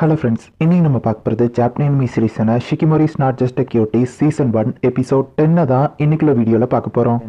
Hello friends இன்னைக்கு நம்ம பார்க்க போகிறது ஜாப்பனீஸ் மீ சீரீஸான Shikimori's not just cutie season one episode டென்னை தான் இன்னைக்குள்ள வீடியோவில் பார்க்க போகிறோம்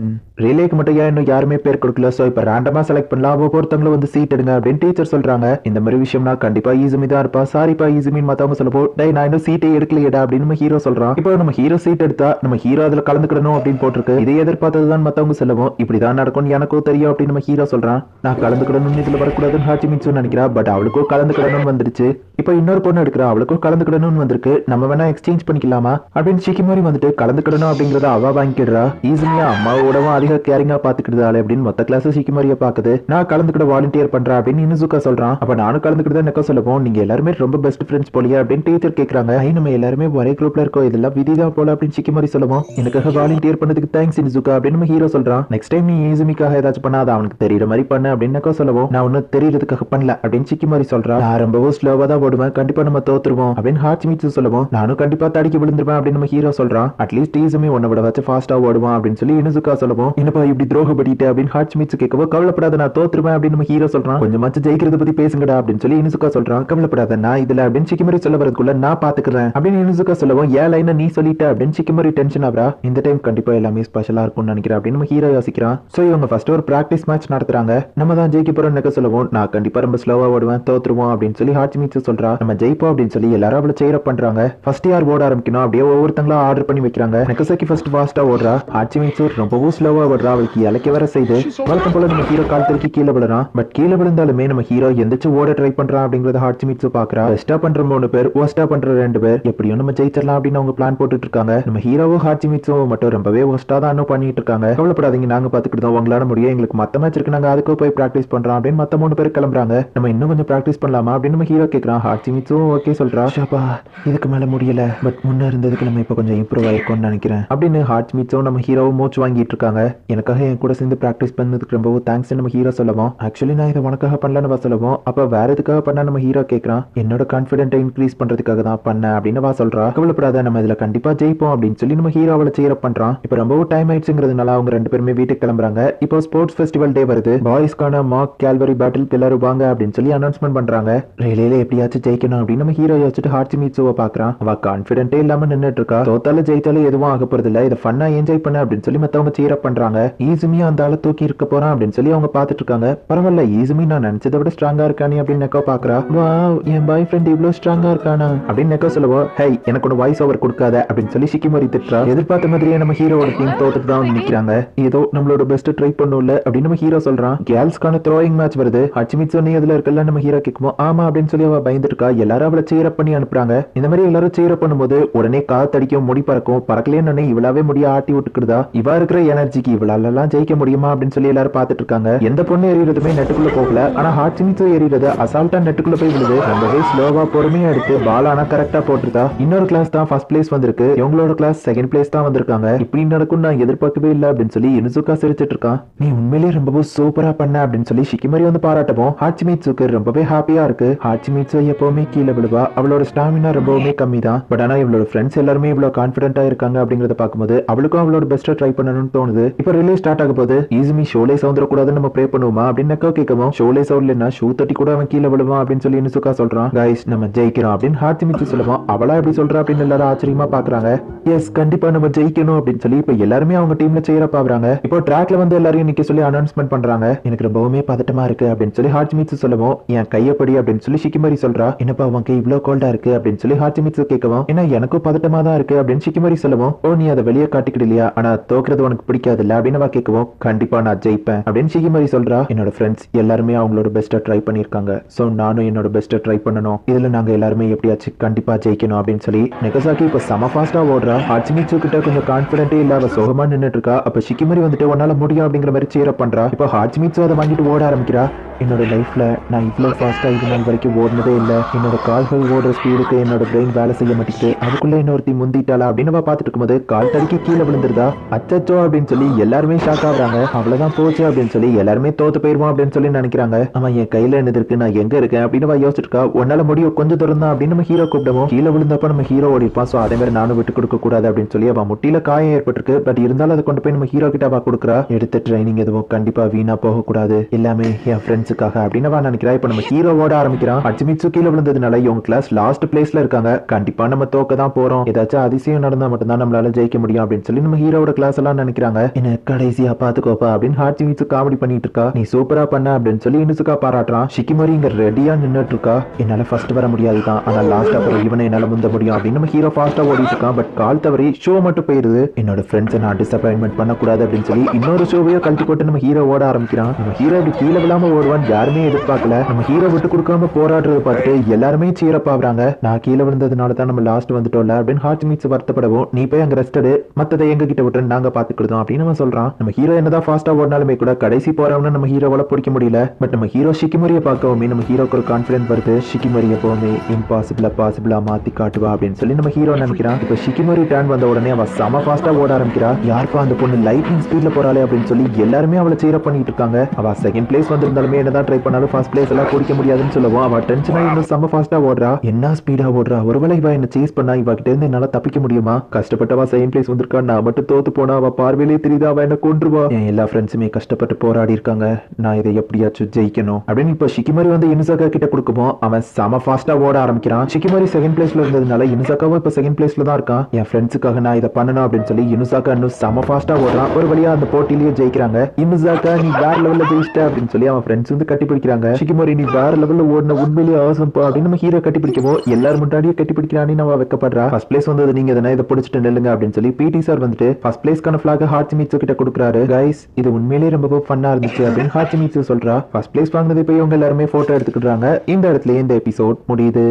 ரிலேக்கு மட்டும் ஏன் இன்னும் யாருமே பேர் கொடுக்கல? ஸோ இப்போ ரேண்டமாக செலக்ட் பண்ணலாம். ஒவ்வொருத்தங்களும் வந்து சீட் எடுங்க அப்படின்னு டீச்சர் சொல்கிறாங்க இந்த மாதிரி விஷயம்னா கண்டிப்பாக ஈஸி தான் இருப்பா. சாரிப்பா ஈஸிமின்னு மற்றவங்க சொல்லப்போ டே நான் இன்னும் சீட்டே எடுக்கலையடா அப்படின்னு நம்ம ஹீரோ சொல்கிறான் இப்போ நம்ம ஹீரோ சீட் எடுத்தா நம்ம ஹீரோ அதில் கலந்துக்கிடணும் அப்படின்னு போட்டிருக்கு. இதை எதிர்பார்த்தது தான் மற்றவங்க சொல்லவும் இப்படி தான் நடக்கும்னு எனக்கும் தெரியும் அப்படின்னு நம்ம ஹீரோ சொல்கிறான் நான் கலந்துக்கிடணும்னு இதில் வரக்கூடாதுன்னு ஹாச்சி மின்சு நினைக்கிறா பட் அவளுக்கும் கலந்துக்கிடணும்னு வந்துருச்சு. இப்போ இன்னொரு பொண்ணு எடுக்கிறா அவளுக்கும் கலந்துக்கிடணும்னு வந்திருக்கு. நம்ம வேணா எக்ஸ்சேஞ்ச் பண்ணிக்கலாமா? அப்படின்னு சிக்கிமோரி வந்துட்டு கலந்துக்கிடணும் அப்படிங்கறத அவ வாங்கிக்கிடுறா. ஈஸியா அம்மாவோடவும் அதிக கேரிங்கா பாத்துக்கிடுதாளே அப்படின்னு மொத்த கிளாஸ் சிக்கிமோரிய பாக்குது நான் கலந்துக்கிட வாலண்டியர் பண்றேன் அப்படின்னு இனுசுக்கா சொல்றான். அப்ப நானும் கலந்துக்கிட்டு தான் நெக்க சொல்லப்போம்? நீங்க எல்லாருமே ரொம்ப பெஸ்ட் ஃப்ரெண்ட்ஸ் போலியா அப்படின்னு டீச்சர் கேக்குறாங்க. ஐ நம்ம எல்லாருமே ஒரே குரூப்ல இருக்கோம். இதெல்லாம் விதிதான் போல அப்படின்னு சிக்கிமோரி சொல்லுவோம். எனக்காக வாலண்டியர் பண்ணதுக்கு தேங்க்ஸ் இனுசுக்கா அப்படின்னு நம்ம ஹீரோ சொல்றான். நெக்ஸ்ட் டைம் நீ ஈஸிமிக்காக ஏதாச்சும் பண்ணாத அவனுக்கு தெரியற மாதிரி பண்ணு அப்படின்னு நெக்க சொல்லவும். நான் ஒன்னும் தெரியறதுக்காக பண்ணல அப்படின்னு சிக்கிமாரி சொல்றான். நான் ரொம்பவும் ஸ்லோவா தான் கண்டிப்பா நம்ம தோத்துருவோம் அப்படின்னு ஹார்ட் மிச்சு சொல்லுவோம். நானும் கண்டிப்பா தடுக்கி விழுந்துருவேன் அப்படின்னு நம்ம ஹீரோ சொல்றான். அட்லீஸ்ட் டீசுமே உன்னை விட வச்சு ஃபாஸ்டா ஓடுவான் அப்படின்னு சொல்லி இனுசுக்கா சொல்லுவோம். என்னப்பா இப்படி துரோகப்படிட்டு அப்படின்னு ஹார்ட் மிச்சு கேட்கவோ கவலைப்படாத நான் தோத்துருவேன் அப்படின்னு நம்ம ஹீரோ சொல்றான். கொஞ்சமாச்சும் ஜெயிக்கிறத பத்தி பேசுங்கடா அப்படின்னு சொல்லி இனுசுக்கா சொல்றான். கவலைப்படாத நான் இதுல அப்படின்னு சிக்கிமரி சொல்ல வரதுக்குள்ள நான் பாத்துக்கிறேன் அப்படின்னு இனுசுக்கா சொல்லவும். ஏ லைனை நீ சொல்லிட்ட அப்படின்னு சிக்கிமரி டென்ஷன் ஆகிறா இந்த டைம் கண்டிப்பா எல்லாமே ஸ்பெஷலா இருக்கும்னு நினைக்கிறேன் அப்படின்னு நம்ம ஹீரோ யோசிக்கிறான். சோ இவங்க ஃபர்ஸ்ட் ஒரு பிராக்டிஸ் மேட்ச் நடத்துறாங்க. நம்ம தான் ஜெயிக்க போறோம் சொல்லுவோம். நான் கண்டிப்பா ரொம்ப ஸ்லோவா ஓடுவேன் தோத்துருவோம் அப்படின்னு சொல்லி ஹார்ட் மிச்சு சொல்றா. நம்ம ஜெயிப்போம் அப்படின்னு சொல்லி எல்லாரும் அவளை சேர பண்றாங்க. ஃபர்ஸ்ட் யார் ஓட ஆரம்பிக்கணும்? அப்படியே ஒவ்வொருத்தங்களா ஆர்டர் பண்ணி வைக்கிறாங்க. நெக்கசக்கி ஃபர்ஸ்ட் ஃபாஸ்டா ஓடுறா. ஆட்சி மிச்சு ரொம்பவும் ஸ்லோவா ஓடுறா. அவளுக்கு இலக்க வர செய்து. வழக்கம் போல நம்ம ஹீரோ கால் திருக்கி கீழே விழுறான். பட் கீழே விழுந்தாலுமே நம்ம ஹீரோ எந்திரிச்சு ஓட ட்ரை பண்றான் அப்படிங்கறத ஹாச்சி மிச்சு பாக்குறா. பெஸ்டா பண்ற மூணு பேர் ஒஸ்டா பண்ற ரெண்டு பேர். எப்படியும் நம்ம ஜெயிச்சிடலாம் அப்படின்னு அவங்க பிளான் போட்டுட்டு இருக்காங்க. நம்ம ஹீரோவும் ஹாச்சி மிச்சுவும் மட்டும் ரொம்பவே ஒஸ்டா தான் இன்னும் பண்ணிட்டு இருக்காங்க. கவலைப்படாதீங்க நாங்க பாத்துக்கிட்டு உங்களால முடியும். எங்களுக்கு மத்த மேட்ச் இருக்கு நாங்க அதுக்கு போய் பிராக்டிஸ் பண்றோம் அப்படின்னு மத்த மூணு பேர் கிளம்புறாங்க. நம்ம இன்னும் கொஞ்சம் பிராக்டிஸ் பண்ணலாமா அப்படின்னு நம்ம ஹீரோ கேக்குறான். மிச்சும் ஓகே சொல்றா. ஷாபா இதுக்கு மேல முடியல. பட் முன்ன இருந்ததுக்கு நம்ம இப்ப கொஞ்சம் இம்ப்ரூவ் ஆயிருக்கோம்னு நினைக்கிறேன். அப்படின்னு ஹார்ட் மிச்சும் நம்ம ஹீரோவும் மூச்சு வாங்கிட்டு இருக்காங்க. எனக்காக என் கூட சேர்ந்து பிராக்டிஸ் பண்ணதுக்கு ரொம்பவும் தேங்க்ஸ் நம்ம ஹீரோ சொல்லவும். ஆக்சுவலி நான் இதை உனக்காக பண்ணலன்னு சொல்லுவோம். அப்ப வேற எதுக்காக பண்ண நம்ம ஹீரோ கேட்கறான் என்னோட கான்பிடென்ட்டை இன்க்ரீஸ் பண்றதுக்காக தான் பண்ண அப்படின்னு வா சொல்றா. கவலைப்படாத நம்ம இதுல கண்டிப்பா ஜெயிப்போம் அப்படின்னு சொல்லி நம்ம ஹீரோ அவளை சேர பண்றான். இப்ப ரொம்பவும் டைம் ஆயிடுச்சுங்கிறதுனால அவங்க ரெண்டு பேருமே வீட்டுக்கு கிளம்புறாங்க. இப்போ ஸ்போர்ட்ஸ் ஃபெஸ்டிவல் டே வருது. பாய்ஸ்க்கான மார்க் கேல்வரி பேட்டில் எல்லாரும் வாங்க அப்படின்னு சொல்லி அனௌன்ஸ்மெண்ட் பண்றாங்க. ரயிலேல எப்படியாச்சும் ஜெயிக்கணும் அப்படின்னு நம்ம ஹீரோ யோசிச்சுட்டு ஹார்ச்சி மீட்ஸுவை பாக்குறான் அவ கான்பிடென்டே இல்லாம நின்னுட்டு இருக்கா தோத்தால ஜெயித்தாலும் எதுவும் ஆக போறது இல்ல இதை ஃபன்னா என்ஜாய் பண்ண அப்படின்னு சொல்லி மத்தவங்க சீரப் பண்றாங்க. ஈஸுமியா அந்த ஆளை தூக்கி இருக்க போறான் அப்படின்னு சொல்லி அவங்க பாத்துட்டு இருக்காங்க. பரவாயில்ல ஈஸுமி நான் நினைச்சதை விட ஸ்ட்ராங்கா இருக்கானே அப்படின்னு நெக்கோ பாக்குறா வா என் பாய் ஃப்ரெண்ட் இவ்வளவு ஸ்ட்ராங்கா இருக்கானா? அப்படின்னு நெக்கோ சொல்லுவோ. ஹை எனக்கு ஒன்று வாய்ஸ் ஓவர் கொடுக்காத அப்படின்னு சொல்லி சிக்கிமரி திட்டுறா. எதிர்பார்த்த மாதிரியே நம்ம ஹீரோட டீம் தோத்துட்டு தான் நிக்கிறாங்க. ஏதோ நம்மளோட பெஸ்ட் ட்ரை பண்ணும்ல அப்படின்னு நம்ம ஹீரோ சொல்றான். கேர்ள்ஸ்க்கான த்ரோயிங் மேட்ச் வருது. ஹச்சிமித் சொன்னி அதுல இருக்கல நம்ம ஹீரோ கேட்குமோ? ஆமா அப்படின்னு சொல்லி அவ பயந்துட்டு இருக்கா? எல்லாரும் அவளை சேர பண்ணி அனுப்புறாங்க. இந்த மாதிரி எல்லாரும் சேர பண்ணும்போது உடனே காத்தடிக்கும் முடி பறக்கும். பறக்கலேன்னு இவளாவே முடிய ஆட்டி விட்டுக்கிறதா இவா இருக்கிற எனர்ஜிக்கு இவளாலெல்லாம் ஜெயிக்க முடியுமா அப்படின்னு சொல்லி எல்லாரும் பாத்துட்டு இருக்காங்க. எந்த பொண்ணு எறிகிறதுமே நெட்டுக்குள்ள போகல. ஆனா ஹாட் சிமித்து எறிகிறது அசால்ட்டா நெட்டுக்குள்ள போய் விழுது. ரொம்பவே ஸ்லோவா பொறுமையா எடுத்து பால் ஆனா கரெக்டா போட்டுருதா? இன்னொரு கிளாஸ் தான் ஃபர்ஸ்ட் பிளேஸ் வந்திருக்கு. இவங்களோட கிளாஸ் செகண்ட் பிளேஸ் தான் வந்திருக்காங்க. இப்படி நடக்கும் நான் எதிர்பார்க்கவே இல்லை அப்படின்னு சொல்லி இனுசுக்கா சிரிச்சிட்டு இருக்கான் நீ உண்மையிலேயே ரொம்பவும் சூப்பரா பண்ண அப்படின்னு சொல்லி ஷிக்கிமரி வந்து பாராட்டவும் ஹாச்சிமிட்சுக்கு ரொம்பவே ஹாப்பியா இருக்கு. ஹாச்சிமிட்சு எப்பவுமே கீழே விழுவா. அவளோட ஸ்டாமினா ரொம்பவுமே கம்மி தான் பட் ஆனா இவளோட ஃப்ரெண்ட்ஸ் எல்லாருமே இவ்வளவு கான்பிடென்ட்டா இருக்காங்க அப்படிங்கறத பார்க்கும்போது அவளுக்கும் அவளோட பெஸ்ட்டா ட்ரை பண்ணணும்னு தோணுது. இப்போ ரிலே ஸ்டார்ட் ஆக போது ஈஸிமி ஷோலே சவுந்தர கூடாதுன்னு நம்ம ப்ரே பண்ணுவோமா அப்படின்னு நக்கோ கேட்கவும் ஷோலே சவுண்ட்லன்னா ஷூ தட்டி கூட அவன் கீழே விழுவான் அப்படின்னு சொல்லி இனுசுக்கா சொல்றான். கைஸ் நம்ம ஜெயிக்கிறோம் அப்படின்னு ஹாச்சிமிச்சு சொல்லுவான். அவளா எப்படி சொல்றா அப்படின்னு எல்லாரும் ஆச்சரியமா பாக்குறாங்க எஸ் கண்டிப்பா நம்ம ஜெயிக்கணும் அப்படின்னு சொல்லி இப்போ எல்லாருமே அவங்க டீம்ல செய்யற பாக்குறாங்க இப்போ ட்ராக்ல வந்து எல்லாரையும் நிக்க சொல்லி அனௌன்ஸ்மெண்ட் பண்றாங்க. எனக்கு ரொம்பவுமே பதட்டமா இருக்கு அப்படின்னு சொல்லி ஹார்ட் மீட்ஸ் சொல்லவும். என் கையப்படி அப்படின்னு சொல்லி ஷிக்கிமரி சொல்றா. என்னப்பா உனக்கு இவ்வளவு கோல்டா இருக்கு அப்படின்னு சொல்லி ஹாச்சிமிச்சு கேட்கவும் ஏன்னா எனக்கும் பதட்டமா தான் இருக்கு? அப்படின்னு ஷிக்கிமரி சொல்லவும் ஓ நீ அதை வெளியே காட்டிக்கிடலையா ஆனா தோக்குறது உனக்கு பிடிக்காது இல்ல அப்படின்னு அவ கேட்கவும் கண்டிப்பா நான் ஜெயிப்பேன். அப்படின்னு ஷிக்கிமரி சொல்றா என்னோட ஃப்ரெண்ட்ஸ் எல்லாருமே அவங்களோட பெஸ்ட்டை ட்ரை பண்ணிருக்காங்க சோ நானும் என்னோட பெஸ்ட்டை ட்ரை பண்ணணும். இதுல நாங்க எல்லாருமே எப்படியாச்சும் கண்டிப்பா ஜெயிக்கணும். அப்படின்னு சொல்லி நெகசாக்கி இப்ப செம ஃபாஸ்டா ஓடுறா. ஹாச்சிமிச்சு கிட்ட கொஞ்சம் கான்பிடென்ட்டே இல்ல அவ சோகமா நின்னுட்டு இருக்கா. அப்ப ஷிக்கிமரி வந்துட்டு உன்னால முடியும் அப்படிங்கிற மாதிரி சீர பண்றா. இப்போ ஹாச்சிமிச்சு அதை வாங்கிட்டு ஓட ஆரம்பிக்கிறா. என்னோட லைஃப்ல நான் இவ்வளவு ஃபாஸ்டா இது நாள் வரைக்கும் ஓடினதே இல்லை. என்னோட கால்கள் ஓடுற ஸ்பீடுக்கு என்னோட பிரெயின் வேலை செய்ய மாட்டேங்குது. அதுக்குள்ள இன்னொருத்தி முந்திட்டாளா அப்படின்னு அவ பாத்துட்டு இருக்கும்போது கால் தடுக்கி கீழே விழுந்துருதா? அச்சச்சோ அப்படின்னு சொல்லி எல்லாருமே ஷாக் ஆகுறாங்க. அவ்வளவுதான் போச்சு அப்படின்னு சொல்லி எல்லாருமே தோத்து போயிருவோம் அப்படின்னு சொல்லி நினைக்கிறாங்க. அவன் என் கையில என்னது இருக்கு? நான் எங்க இருக்கேன்? அப்படின்னு அவ யோசிச்சிட்டு இருக்கா. உன்னால முடியும் கொஞ்சம் தூரம் தான் அப்படின்னு நம்ம ஹீரோ கூப்பிடுவோம் கீழே விழுந்தப்ப நம்ம ஹீரோ ஓடிப்பான் சோ அதே மாதிரி நானும் விட்டு கொடுக்க கூடாது அப்படின்னு சொல்லி அவன் முட்டியில காயம் ஏற்பட்டிருக்கு. பட் இருந்தாலும் அதை கொண்டு போய் நம்ம ஹீரோ கிட்ட அவ கொடுக்குறா. எடுத்த ட்ரைனிங் எதுவும் கண்டிப்பா வீணா போக கூடாது எல்லாமே என் ஃப்ரெண்ட்ஸுக்காக அப்படின்னு அவன் நினைக்கிறா. இப்ப நம்ம ஹீரோ ஓட ஆரம்பிக்கிறான். அச்சுமிச்சு கீழே நடந்ததுனால இவங்க கிளாஸ் லாஸ்ட் பிளேஸ்ல இருக்காங்க. கண்டிப்பா நம்ம தோக்க தான் போறோம். ஏதாச்சும் அதிசயம் நடந்தா மட்டும்தான் நம்மளால ஜெயிக்க முடியும் அப்படின்னு சொல்லி நம்ம ஹீரோட கிளாஸ் எல்லாம் நினைக்கிறாங்க. என்ன கடைசியா பாத்துக்கோப்பா அப்படின்னு ஹார்ச்சி மீட்ஸ் காமெடி பண்ணிட்டு இருக்கா. நீ சூப்பரா பண்ண அப்படின்னு சொல்லி இனுசுக்கா பாராட்டுறான். ஷிக்கிமோரி இங்க ரெடியா நின்னுட்டு இருக்கா. என்னால ஃபர்ஸ்ட் வர முடியாது தான் ஆனா லாஸ்ட் அப்புறம் இவனை என்னால முந்த முடியும் அப்படின்னு நம்ம ஹீரோ ஃபாஸ்டா ஓடிட்டு இருக்கான். பட் கால் தவறி ஷோ மட்டும் போயிருது. என்னோட ஃப்ரெண்ட்ஸை நான் டிசப்பாயின்மெண்ட் பண்ணக்கூடாது அப்படின்னு சொல்லி இன்னொரு ஷோவையோ கழட்டி போட்டு நம்ம ஹீரோ ஓட ஆரம்பிக்கிறான். நம்ம ஹீரோ இப்படி கீழே விழாம ஓடுவான் யாருமே எதிர்பார்க்கல. நம்ம ஹீரோ விட்டு கொடுக்காம போராடுறத பார்த்துட்டு எல்லாருமே சீரப் ஆகுறாங்க. நான் கீழே விழுந்ததுனால தான் நம்ம லாஸ்ட் வந்துட்டோம்ல அப்படின்னு ஹார்ட் மீட்ஸ் வருத்தப்படவும் நீ போய் அங்க ரெஸ்டடு மத்ததை எங்க கிட்ட விட்டு நாங்க பாத்துக்கிட்டோம் அப்படின்னு நம்ம சொல்றான். நம்ம ஹீரோ என்னதான் ஃபாஸ்டா ஓடினாலுமே கூட கடைசி போறவன நம்ம ஹீரோவால பிடிக்க முடியல. பட் நம்ம ஹீரோ ஷிக்கிமரியை பார்க்கவுமே நம்ம ஹீரோக்கு ஒரு கான்பிடன்ட் வருது. ஷிக்கிமரி எப்பவுமே இம்பாசிபிளா பாசிபிளா மாத்தி காட்டுவா அப்படின்னு சொல்லி நம்ம ஹீரோ நினைக்கிறான். இப்ப ஷிக்கிமரி டேன் வந்த உடனே அவ செம ஃபாஸ்டா ஓட ஆரம்பிக்கிறா. யாருப்பா அந்த பொண்ணு லைட்டிங் ஸ்பீட்ல போறாளே? அப்படின்னு சொல்லி எல்லாருமே அவளை சீர பண்ணிட்டு இருக்காங்க. அவ செகண்ட் பிளேஸ் வந்திருந்தாலுமே என்னதான் ட்ரை பண்ணாலும் ஃபர்ஸ்ட் பிளேஸ் எல்லாம் பிடிக்க முடியாதுன்னு சொல்லுவோம் அவ டென்ஷனா செம்ம ஃபாஸ்டா ஓடுறா. என்ன ஸ்பீடா ஓடுறா? ஒருவேளை இவ என்ன சேஸ் பண்ணா இவ கிட்ட இருந்து என்னால தப்பிக்க முடியுமா? கஷ்டப்பட்டவா செகண்ட் பிளேஸ் வந்திருக்கா? நான் மட்டும் தோத்து போனா அவ பார்வையிலே தெரியுதா? அவ என்ன கொன்றுவா. என் எல்லா ஃப்ரெண்ட்ஸுமே கஷ்டப்பட்டு போராடி இருக்காங்க. நான் இதை எப்படியாச்சும் ஜெயிக்கணும். அப்படின்னு இப்ப ஷிக்கிமரி வந்து இனுசாக்கா கிட்ட கொடுக்குமோ? அவன் செம ஃபாஸ்டா ஓட ஆரம்பிக்கிறான். ஷிக்கிமரி செகண்ட் பிளேஸ்ல இருந்ததுனால இனுசாக்காவும் இப்ப செகண்ட் பிளேஸ்ல தான் இருக்கான். என் ஃப்ரெண்ட்ஸுக்காக நான் இதை பண்ணணும் அப்படின்னு சொல்லி இனுசாக்கா இன்னும் செம ஃபாஸ்டா ஓடுறான். ஒரு வழியா அந்த போட்டியிலேயே ஜெயிக்கிறாங்க. இனுசாக்கா நீ வேற லெவல்ல ஜெயிச்சிட்ட அப்படின்னு சொல்லி அவன் ஃப்ரெண்ட்ஸ் வந்து கட்டி பிடிக்கிறாங்க ஷிக்கிமரி நீ வேற லெவல்ல ஓடின உண்மையிலேயே அவசரம் இப்போ அப்படின்னு நம்ம ஹீரோ கட்டி பிடிக்கவோ எல்லாரும் முன்னாடியே கட்டி பிடிக்கிறானே நம்ம வைக்கப்படுறா. ஃபர்ஸ்ட் பிளேஸ் வந்தது நீங்க தானே இதை பிடிச்சிட்டு நெல்லுங்க அப்படின்னு சொல்லி பிடி சார் வந்துட்டு ஃபர்ஸ்ட் பிளேஸ்க்கான ஃபிளாக் ஹார்ட் மீட்ஸ் கிட்ட கொடுக்குறாரு. கைஸ் இது உண்மையிலேயே ரொம்ப ஃபன்னா இருந்துச்சு அப்படின்னு ஹார்ட் மீட்ஸ் சொல்றா. ஃபர்ஸ்ட் பிளேஸ் வாங்கினது போய் இவங்க எல்லாருமே போட்டோ எடுத்துக்கிட்டாங்க இந்த இடத்துல இந்த எபிசோட் முடியுது.